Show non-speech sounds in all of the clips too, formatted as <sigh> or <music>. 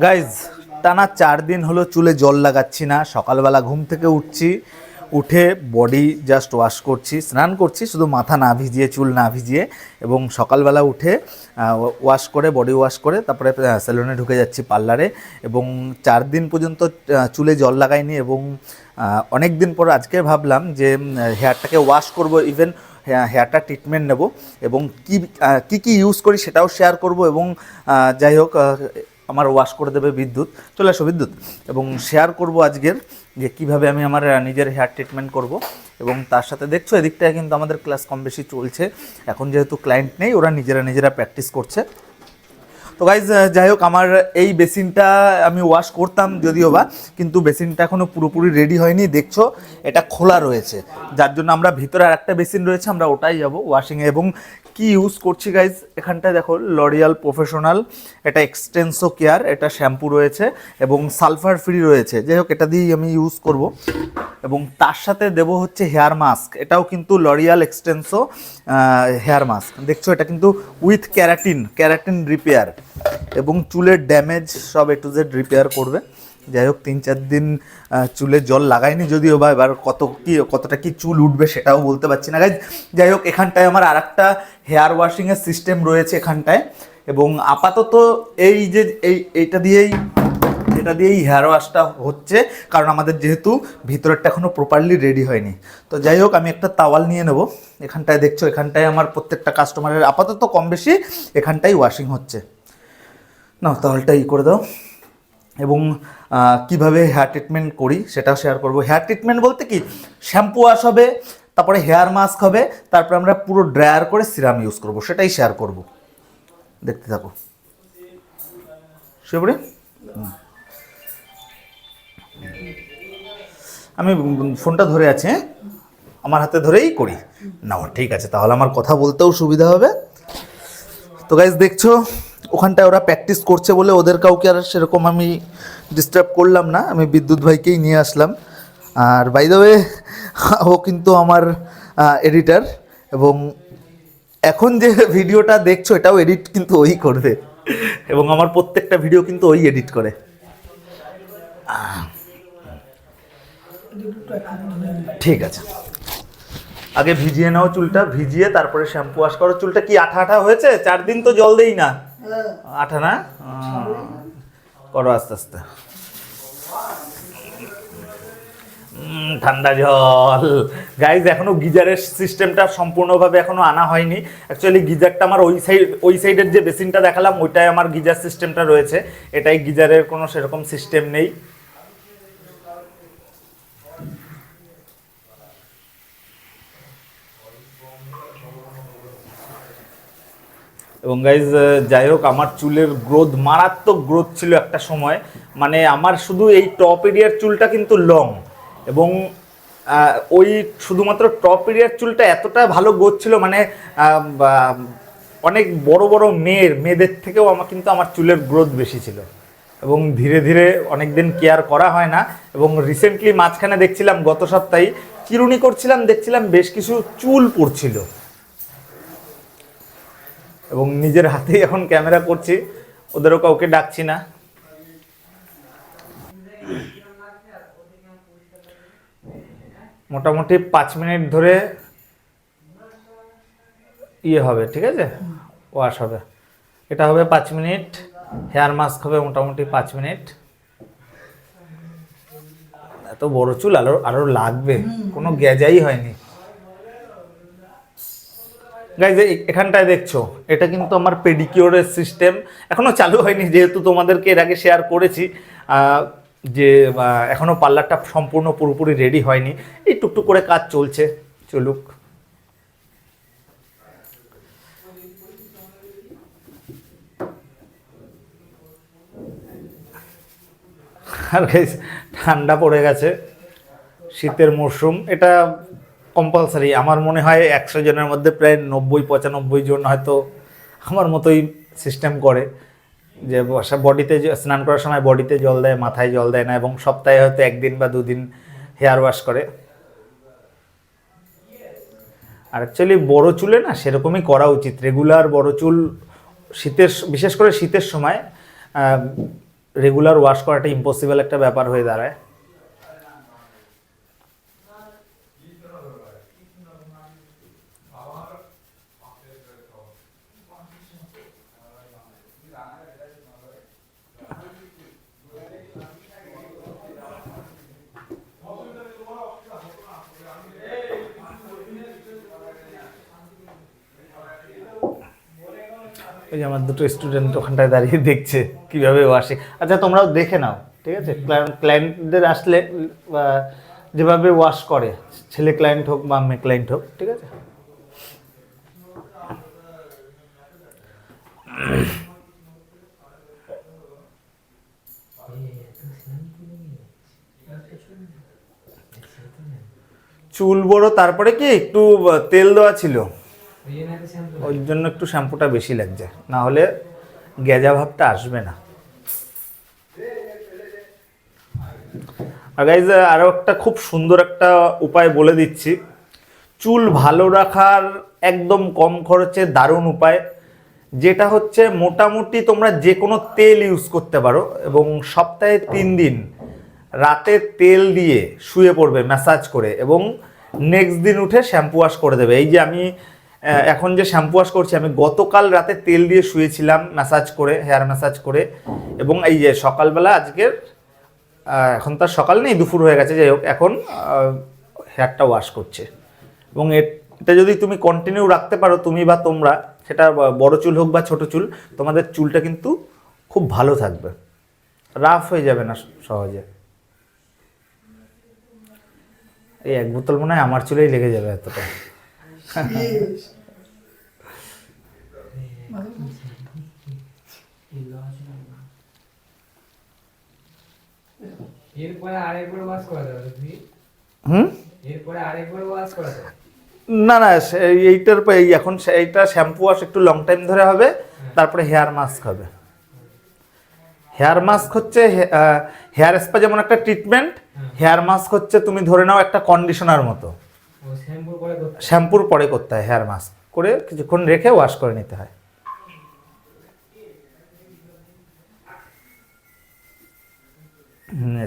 Guys টানা চার দিন হলো চুলে জল লাগাচ্ছি না। সকালবেলা ঘুম থেকে উঠছি, উঠে বডি জাস্ট ওয়াশ করছি, স্নান করছি, শুধু মাথা না ভিজিয়ে, চুল না ভিজিয়ে, এবং সকালবেলা উঠে ওয়াশ করে বডি ওয়াশ করে, তারপরে সেলুনে ঢুকে যাচ্ছি পার্লারে এবং চার দিন পর্যন্ত চুলে জল লাগাইনি এবং অনেক দিন পর আজকে ভাবলাম যে হেয়ারটাকে ওয়াশ করব ইভেন হেয়ারটা ট্রিটমেন্ট নেব, এবং কি কি কি ইউজ করি সেটাও শেয়ার করব, এবং যাই হোক আমার ওয়াশ করে দেবে বিদ্যুৎ। চলে আসো বিদ্যুৎ। এবং শেয়ার করব আজকের যে কীভাবে আমি আমার নিজের হেয়ার ট্রিটমেন্ট করব। এবং তার সাথে দেখছ, এদিকটায় কিন্তু আমাদের ক্লাস কম বেশি চলছে। এখন যেহেতু ক্লায়েন্ট নেই, ওরা নিজেরা নিজেরা প্র্যাকটিস করছে। তো গাইজ যাই হোক আমার এই বেসিনটা আমি ওয়াশ করতাম যদিও বা, কিন্তু বেসিনটা এখনও পুরোপুরি রেডি হয়নি, দেখছ? এটা খোলা রয়েছে। যার জন্য আমরা ভিতরে আর একটা বেসিন রয়েছে, আমরা ওটাই যাব ওয়াশিংয়ে এবং কি ইউজ করছি গাইজ এখানটায় দেখো লরিয়াল প্রফেশনাল এটা এক্সটেন্সো কেয়ার এটা শ্যাম্পু রয়েছে এবং সালফার ফ্রি রয়েছে। যাই হোক এটা দিয়েই আমি ইউজ করব। এবং তার সাথে দেব হচ্ছে হেয়ার মাস্ক এটাও কিন্তু লরিয়াল এক্সটেন্সো হেয়ার মাস্ক দেখছ, এটা কিন্তু উইথ ক্যারাটিন ক্যারাটিন রিপেয়ার এবং চুলের ড্যামেজ সব এ টু জেড রিপেয়ার করবে। যাই হোক, তিন চার দিন চুলে জল লাগাইনি যদিও বা এবার কত কি, কতটা কি চুল উঠবে সেটাও বলতে পারছি না। গাইজ যাই হোক, এখানটায় আমার আর একটা হেয়ার ওয়াশিংয়ের সিস্টেম রয়েছে এখানটায়। এবং আপাতত এই যে, এই, এইটা দিয়েই, এটা দিয়েই হেয়ার ওয়াশটা হচ্ছে, কারণ আমাদের যেহেতু ভিতরেরটা এখনও প্রপারলি রেডি হয়নি। তো যাই হোক, আমি একটা তাওয়াল নিয়ে নেব। এখানটায় দেখছ, এখানটায় আমার প্রত্যেকটা কাস্টমারের আপাতত কম বেশি এখানটাই ওয়াশিং হচ্ছে। না তাওয়ালটা ই করে দাও। এবং কীভাবে হেয়ার ট্রিটমেন্ট করি সেটাও শেয়ার করব। হেয়ার ট্রিটমেন্ট বলতে কি? শ্যাম্পু ওয়াশ হবে, তারপরে হেয়ার মাস্ক হবে, তারপরে আমরা পুরো ড্রায়ার করে সিরাম ইউজ করব, সেটাই শেয়ার করব। দেখতে থাকো। শিবরে? আমি ফোনটা ধরে আছি হ্যাঁ? আমার হাতে ধরেই করি। না ঠিক আছে, তাহলে আমার কথা বলতেও সুবিধা হবে। তো গাইজ দেখছ? ওখানটায় ওরা প্র্যাকটিস করছে বলে ওদের কাউকে আর সেরকম আমি ডিস্টার্ব করলাম না, আমি বিদ্যুৎ ভাইকেই নিয়ে আসলাম। আর বাই দ্য ওয়ে ও কিন্তু আমার এডিটার এবং এখন যে ভিডিওটা দেখছ এটাও এডিট কিন্তু ওই করবে। এবং আমার প্রত্যেকটা ভিডিও কিন্তু ওই এডিট করে। ঠিক আছে। আগে ভিজিয়ে নাও চুলটা, ভিজিয়ে তারপরে শ্যাম্পু ওয়াশ করো। চুলটা কি আঠা আঠা হয়েছে? চার দিন তো জল দেই না। আঠা না? করো আস্তে আস্তে। ঠান্ডা জল। গাইজ এখনও গিজারের সিস্টেমটা সম্পূর্ণভাবে এখনও আনা হয়নি। অ্যাকচুয়ালি গিজারটা আমার ওই সাইড ওই সাইডের যে বেসিনটা দেখালাম, ওইটাই আমার গিজার সিস্টেমটা রয়েছে। এটাই গিজারের কোনো সেরকম সিস্টেম নেই। এবং গাইজ যাই হোক আমার চুলের গ্রোথ মারাত্মক গ্রোথ ছিল একটা সময়। মানে আমার শুধু এই টপ এরিয়ার চুলটা কিন্তু লং এবং ওই শুধুমাত্র টপ এরিয়ার চুলটা এতটা ভালো গ্রোথ ছিল মানে অনেক বড় বড় মেয়ের, মেয়েদের থেকেও আমার কিন্তু আমার চুলের গ্রোথ বেশি ছিল। এবং ধীরে ধীরে অনেক দিন কেয়ার করা হয় না। এবং রিসেন্টলি মাঝখানে দেখছিলাম, গত সপ্তাহে চিরুনি করছিলাম, দেখছিলাম বেশ কিছু চুল পড়ছিল। এবং নিজের হাতেই এখন ক্যামেরা করছি, ওদেরও কাউকে ডাকছি না। মোটামুটি পাঁচ মিনিট ধরে ইয়ে হবে, ঠিক আছে? ওয়াশ হবে। এটা হবে পাঁচ মিনিট, হেয়ার মাস্ক হবে মোটামুটি পাঁচ মিনিট। এত বড় চুল আরও আরও লাগবে, কোনো গ্যাজাই হয়নি। গাইজ এখানটায় দেখছ এটা কিন্তু আমার পেডিকিওরের সিস্টেম এখনও চালু হয়নি যেহেতু তোমাদেরকে এর আগে শেয়ার করেছি। যে আহ, এখনও পার্লারটা সম্পূর্ণ পুরোপুরি রেডি হয়নি। এই টুকটুক করে কাজ চলছে চলুক। আর guys, ঠান্ডা পড়ে গেছে শীতের মরশুম। এটা কম্পালসারি আমার মনে হয় একশো জনের মধ্যে প্রায় নব্বই, পঁচানব্বই জন হয়তো আমার মতোই সিস্টেম করে যে বডিতে স্নান করার সময় বডিতে জল দেয়, মাথায় জল দেয় না এবং সপ্তাহে হয়তো একদিন বা দুদিন হেয়ার ওয়াশ করে। আর অ্যাকচুয়ালি বড় চুলে না সেরকমই করা উচিত। রেগুলার বড় চুল শীতের বিশেষ করে শীতের সময় রেগুলার ওয়াশ করাটা ইম্পসিবল একটা ব্যাপার হয়ে দাঁড়ায়। ওই যে আমার দুটো স্টুডেন্ট ওখানটায় দাঁড়িয়ে দেখছে কীভাবে ওয়াশিং আচ্ছা তোমরাও দেখে নাও, ঠিক আছে? ক্লায়েন্টদের আসলে যেভাবে ওয়াশ করে, ছেলে ক্লায়েন্ট হোক বা মেয়ে ক্লায়েন্ট হোক, ঠিক আছে? চুল বড়, তারপরে কি একটু তেল দেওয়া ছিল? ওই জন্য একটু শ্যাম্পুটা বেশি লাগছে। না হলে গেজা ভাবটা আসবে না। আর গাইজ আরও একটা খুব সুন্দর একটা উপায় বলে দিচ্ছি। চুল ভালো রাখার একদম কম খরচে দারুণ উপায়। যেটা হচ্ছে মোটামুটি তোমরা যে কোনো তেল ইউজ করতে পারো এবং সপ্তাহে তিন দিন রাতে তেল দিয়ে শুয়ে পড়বে ম্যাসাজ করে এবং নেক্সট দিন উঠে শ্যাম্পু ওয়াশ করে দেবে। এই যে আমি এখন যে শ্যাম্পু ওয়াশ করছি, আমি গতকাল রাতে তেল দিয়ে শুয়েছিলাম ম্যাসাজ করে হেয়ার ম্যাসাজ করে, এবং এই যে সকালবেলা আজকের এখন তার সকাল নেই, দুপুর হয়ে গেছে, যাই হোক, এখন হেয়ারটা ওয়াশ করছে। এবং এটা যদি তুমি কন্টিনিউ রাখতে পারো, তুমি বা তোমরা, সেটা বড় চুল হোক বা ছোট চুল, তোমাদের চুলটা কিন্তু খুব ভালো থাকবে। রাফ হয়ে যাবে না সহজে। এই এক বোতল মনে হয় আমার চুলেই লেগে যাবে এতটা। এরপরে আরেকবার ওয়াশ করা যাবে হুম? এরপরে আরেকবার ওয়াশ করা যাবে? না না এইটার এখন এইটা শ্যাম্পু ওয়াশ একটু লং টাইম ধরে হবে তারপরে হেয়ার মাস্ক হবে। হেয়ার মাস্ক হচ্ছে হেয়ার স্পা যেমন একটা ট্রিটমেন্ট হেয়ার মাস্ক হচ্ছে তুমি ধরে নাও একটা কন্ডিশনার মতো। শ্যাম্পুর পরে করতে হয়? Hair mask. করে কিছুক্ষণ রেখে ওয়াশ করে নিতে হয়।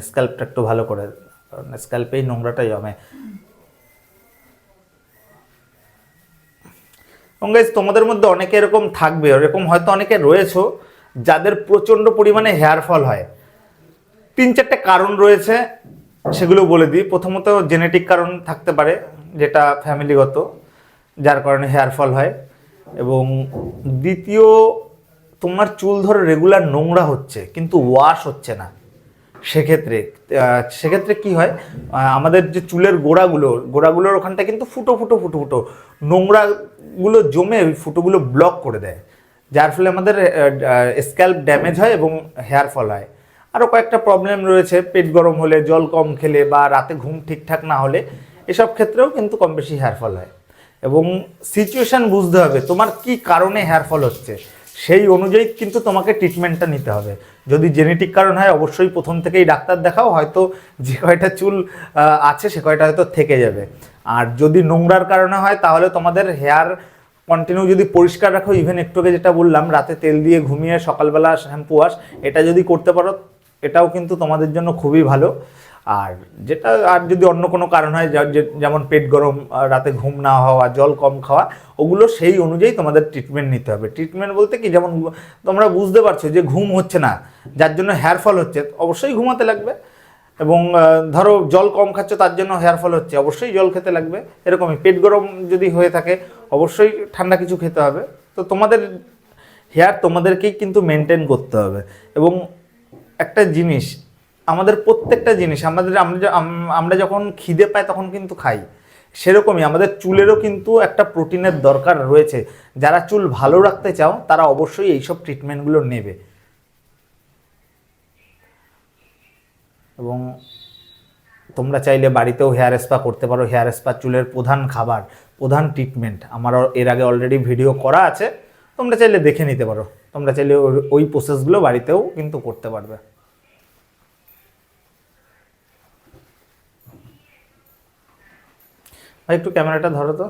স্ক্যাল্পটা একটু ভালো করে কারণ স্ক্যাল্পেই নোংরাটাই জমে। guys, তোমাদের মধ্যে অনেকে এরকম থাকবে এরকম হয়তো অনেকে রয়েছো যাদের প্রচণ্ড পরিমাণে হেয়ার ফল হয়। তিন চারটে কারণ রয়েছে সেগুলো বলে দিই। প্রথমত জেনেটিক কারণ থাকতে পারে যেটা ফ্যামিলিগত যার কারণে হেয়ার ফল হয়। এবং দ্বিতীয়, তোমার চুল ধরে রেগুলার নোংরা হচ্ছে, কিন্তু ওয়াশ হচ্ছে না। সেক্ষেত্রে সেক্ষেত্রে কি হয়? আমাদের যে চুলের গোড়াগুলো, গোড়াগুলোর ওখানটা কিন্তু ফুটো ফুটো ফুটো ফুটো। নোংরাগুলো জমে ওই ফুটোগুলো ব্লক করে দেয়। যার ফলে আমাদের স্ক্যাল্প ড্যামেজ হয় এবং হেয়ার ফল হয়। আরও কয়েকটা প্রবলেম রয়েছে, পেট গরম হলে, জল কম খেলে বা রাতে ঘুম ঠিকঠাক না হলে। এসব ক্ষেত্রেও কিন্তু কম বেশি হেয়ার ফল হয়। এবং সিচুয়েশান বুঝতে হবে, তোমার কি কারণে হেয়ার ফল হচ্ছে? সেই অনুযায়ী কিন্তু তোমাকে ট্রিটমেন্টটা নিতে হবে। যদি জেনেটিক কারণ হয়, অবশ্যই প্রথম থেকেই ডাক্তার দেখাও, হয়তো যে কয়টা চুল আছে, সে কয়টা হয়তো থেকে যাবে। আর যদি নোংরার কারণে হয়, তাহলে তোমাদের হেয়ার কন্টিনিউ যদি পরিষ্কার রাখো ইভেন একটু আগে যেটা বললাম, রাতে তেল দিয়ে ঘুমিয়ে সকালবেলা শ্যাম্পু ওয়াশ এটা যদি করতে পারো, এটাও কিন্তু তোমাদের জন্য খুবই ভালো। আর যেটা, আর যদি অন্য কোনো কারণ হয় যেমন পেট গরম রাতে ঘুম না হওয়া, জল কম খাওয়া, ওগুলো সেই অনুযায়ী তোমাদের ট্রিটমেন্ট নিতে হবে। ট্রিটমেন্ট বলতে কি, যেমন তোমরা বুঝতে পারছ যে ঘুম হচ্ছে না, যার জন্য হেয়ার ফল হচ্ছে, অবশ্যই ঘুমাতে লাগবে। এবং ধরো জল কম খাচ্ছ, তার জন্য হেয়ার ফল হচ্ছে, অবশ্যই জল খেতে লাগবে। এরকমই পেট গরম যদি হয়ে থাকে, অবশ্যই ঠান্ডা কিছু খেতে হবে। তো তোমাদের হেয়ার তোমাদেরকেই কিন্তু মেনটেন করতে হবে। এবং একটা জিনিস আমাদের প্রত্যেকটা জিনিস, আমাদের আমরা যখন খিদে পাই তখন কিন্তু খাই। সেরকমই আমাদের চুলেরও কিন্তু একটা প্রোটিনের দরকার রয়েছে। যারা চুল ভালো রাখতে চাও, তারা অবশ্যই এইসব ট্রিটমেন্টগুলো নেবে। এবং তোমরা চাইলে বাড়িতেও হেয়ার স্পা করতে পারো। হেয়ার স্পা চুলের প্রধান খাবার, প্রধান ট্রিটমেন্ট। আমার এর আগে অলরেডি ভিডিও করা আছে। তোমরা চাইলে দেখে নিতে পারো। তোমরা চাইলে ওই প্রসেসগুলো বাড়িতেও কিন্তু করতে পারবে। ভাই, একটু ক্যামেরাটা ধরো তো।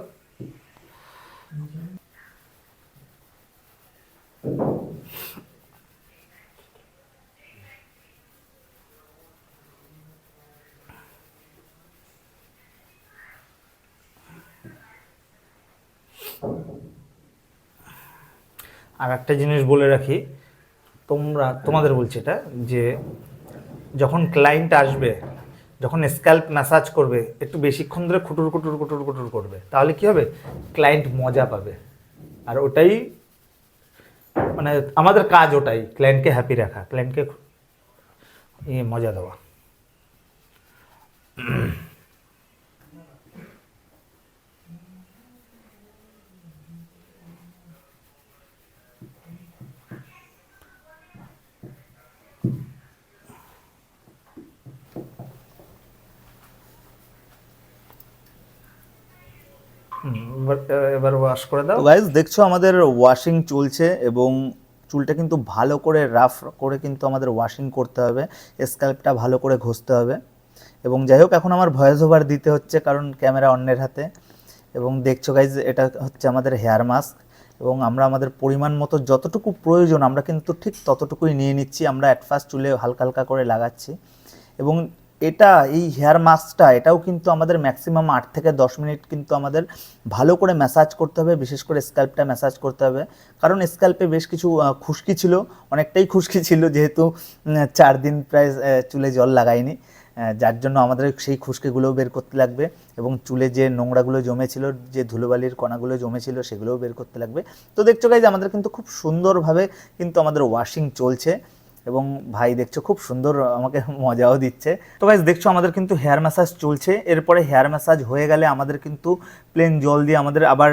আর একটা জিনিস বলে রাখি, তোমরা, তোমাদের বলছি এটা, যে যখন ক্লায়েন্ট আসবে যখন স্ক্যাল্প ম্যাসাজ করবে, একটু বেশিক্ষণ ধরে খুটুর খুটুর খুটুর খুটুর করবে, তাহলে কি হবে? ক্লায়েন্ট মজা পাবে। আর ওটাই মানে আমাদের কাজ ওটাই ক্লায়েন্টকে হ্যাপি রাখা ক্লায়েন্টকে মজা দেওয়া। এবার ওয়াশ করে দাও। গাইজ দেখছ আমাদের ওয়াশিং চলছে এবং চুলটা কিন্তু ভালো করে রাফ করে কিন্তু আমাদের ওয়াশিং করতে হবে। স্ক্যাল্পটা ভালো করে ঘষতে হবে। এবং যাই হোক, এখন আমার ভয়েস ওভার দিতে হচ্ছে কারণ ক্যামেরা অন্যের হাতে। এবং দেখছ গাইজ এটা হচ্ছে আমাদের হেয়ার মাস্ক এবং আমরা আমাদের পরিমাণ মতো যতটুকু প্রয়োজন, আমরা কিন্তু ঠিক ততটুকুই নিয়ে নিচ্ছি। আমরা অ্যাট ফার্স্ট চুলে হালকা হালকা করে লাগাচ্ছি। এবং এটা, এই হেয়ার মাস্কটা এটাও কিন্তু আমাদের ম্যাক্সিমাম আট থেকে দশ মিনিট কিন্তু আমাদের ভালো করে ম্যাসাজ করতে হবে, বিশেষ করে স্ক্যাল্পটা ম্যাসাজ করতে হবে। কারণ স্ক্যাল্পে বেশ কিছু খুশকি ছিল, অনেকটাই খুশকি ছিল, যেহেতু চার দিন প্রায় চুলে জল লাগাইনি যার জন্য আমাদের সেই খুশকিগুলোও বের করতে লাগবে এবং চুলে যে নোংরাগুলো জমেছিল, যে ধুলোবালির কণাগুলো জমেছিল, সেগুলোও বের করতে লাগবে। তো দেখছ গাইজ আমাদের কিন্তু খুব সুন্দরভাবে কিন্তু আমাদের ওয়াশিং চলছে। এবং ভাই দেখছ খুব সুন্দর আমাকে <laughs> মজাও দিচ্ছে। তো গাইজ দেখছ আমাদের কিন্তু হেয়ার ম্যাসাজ চলছে। এরপরে হেয়ার ম্যাসাজ হয়ে গেলে আমাদের কিন্তু প্লেন জল দিয়ে আমাদের আবার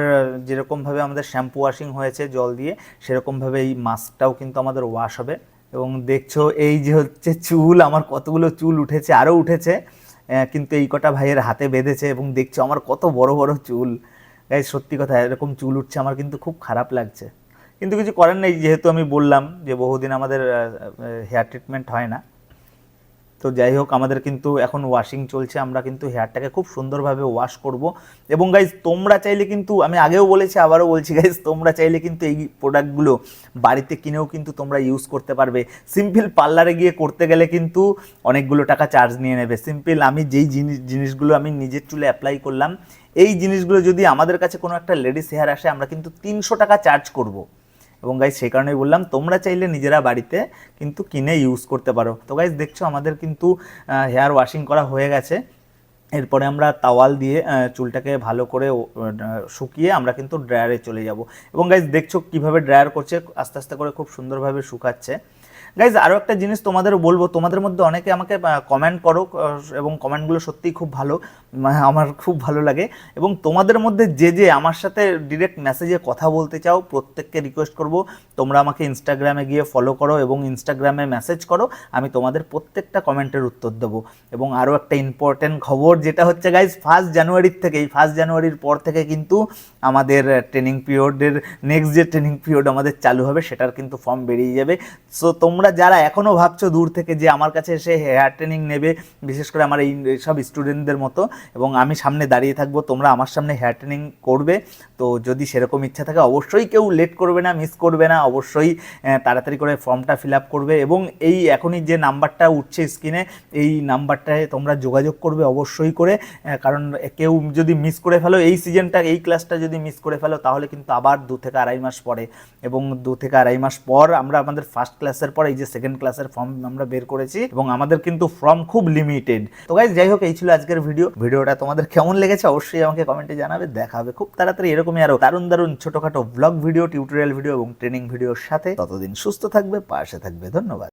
যেরকমভাবে আমাদের শ্যাম্পু ওয়াশিং হয়েছে জল দিয়ে সেরকমভাবে এই মাস্কটাও কিন্তু আমাদের ওয়াশ হবে। এবং দেখছ এই যে হচ্ছে চুল, আমার কতগুলো চুল উঠেছে আরও উঠেছে। কিন্তু এই কটা ভাইয়ের হাতে বেঁধেছে এবং দেখছ আমার কত বড় বড় চুল। সত্যি কথা, এরকম চুল উঠছে, আমার কিন্তু খুব খারাপ লাগছে। কিন্তু কিছু করার নেই, যেহেতু আমি বললাম যে বহুদিন আমাদের হেয়ার ট্রিটমেন্ট হয় না। তো যাই হোক, আমাদের কিন্তু এখন ওয়াশিং চলছে, আমরা কিন্তু হেয়ারটাকে খুব সুন্দরভাবে ওয়াশ করব। এবং গাইজ তোমরা চাইলে কিন্তু, আমি আগেও বলেছি, আবারও বলছি গাইজ তোমরা চাইলে কিন্তু এই প্রোডাক্টগুলো বাড়িতে কিনেও কিন্তু তোমরা ইউজ করতে পারবে। সিম্পল পার্লারে গিয়ে করতে গেলে কিন্তু অনেকগুলো টাকা চার্জ নিয়ে নেবে। সিম্পল আমি যেই জিনিস, জিনিসগুলো আমি নিজের চুলে অ্যাপ্লাই করলাম, এই জিনিসগুলো যদি আমাদের কাছে কোনো একটা লেডিস হেয়ার আসে, আমরা কিন্তু তিনশো টাকা চার্জ করব। এবং গাইজ সেই কারণেই বললাম, তোমরা চাইলে নিজেরা বাড়িতে কিন্তু কিনে ইউজ করতে পারো। তো গাইজ দেখছ আমাদের কিন্তু হেয়ার ওয়াশিং করা হয়ে গেছে। এরপরে আমরা তাওয়াল দিয়ে চুলটাকে ভালো করে শুকিয়ে আমরা কিন্তু ড্রায়ারে চলে যাব। এবং গাইজ দেখছ কীভাবে ড্রায়ার করছে? আস্তে আস্তে করে খুব সুন্দরভাবে শুকাচ্ছে। গাইজ আরও একটা জিনিস তোমাদের বলব, তোমাদের মধ্যে অনেকে আমাকে কমেন্ট করো এবং কমেন্টগুলো সত্যিই খুব ভালো মানে আমার খুব ভালো লাগে। এবং তোমাদের মধ্যে যে যে আমার সাথে ডিরেক্ট মেসেজে কথা বলতে চাও, প্রত্যেককে রিকোয়েস্ট করব। তোমরা আমাকে ইনস্টাগ্রামে গিয়ে ফলো করো এবং ইনস্টাগ্রামে মেসেজ করো, আমি তোমাদের প্রত্যেকটা কমেন্টের উত্তর দেবো। এবং আরও একটা ইম্পর্টেন্ট খবর, যেটা হচ্ছে গাইজ ফার্স্ট জানুয়ারির থেকে, এই ফার্স্ট জানুয়ারির পর থেকে কিন্তু আমাদের ট্রেনিং পিরিয়ডের নেক্সট যে ট্রেনিং পিরিয়ড আমাদের চালু হবে, সেটার কিন্তু ফর্ম বেরিয়ে যাবে। সো তোমরা যারা এখনও ভাবছ দূর থেকে যে আমার কাছে এসে হেয়ার ট্রেনিং নেবে, বিশেষ করে আমার এই সব স্টুডেন্টদের মতো, এবং আমি সামনে দাঁড়িয়ে থাকব, তোমরা আমার সামনে হেয়ার ট্রেনিং করবে, তো যদি সেরকম ইচ্ছা থাকে অবশ্যই কেউ লেট করবে না মিস করবে না, অবশ্যই তাড়াতাড়ি করে ফর্মটা ফিল আপ করবে, এবং এই এখনই যে নাম্বারটা উঠছে স্ক্রিনে এই নাম্বারটায় তোমরা যোগাযোগ করবে অবশ্যই করে কারণ কেউ যদি মিস করে ফেলো, এই সিজনটা এই ক্লাসটা যদি মিস করে ফেলো, তাহলে কিন্তু আবার দু থেকে আড়াই মাস পরে, এবং দু থেকে আড়াই মাস পর আমরা আমাদের ফার্স্ট ক্লাসের পর এই যে সেকেন্ড ক্লাসের ফর্ম আমরা বের করেছি এবং আমাদের কিন্তু ফর্ম খুব লিমিটেড তো গাইজ যাই হোক, এই ছিল আজকের ভিডিও ভিডিওটা তোমাদের কেমন লেগেছে অবশ্যই আমাকে কমেন্টে জানাবে, দেখা হবে খুব তাড়াতাড়ি এরকমই আরও দারুণ দারুণ ছোটখাটো ব্লগ ভিডিও টিউটোরিয়াল ভিডিও এবং ট্রেনিং ভিডিওর সাথে। ততদিন সুস্থ থাকবে, পাশে থাকবে। ধন্যবাদ।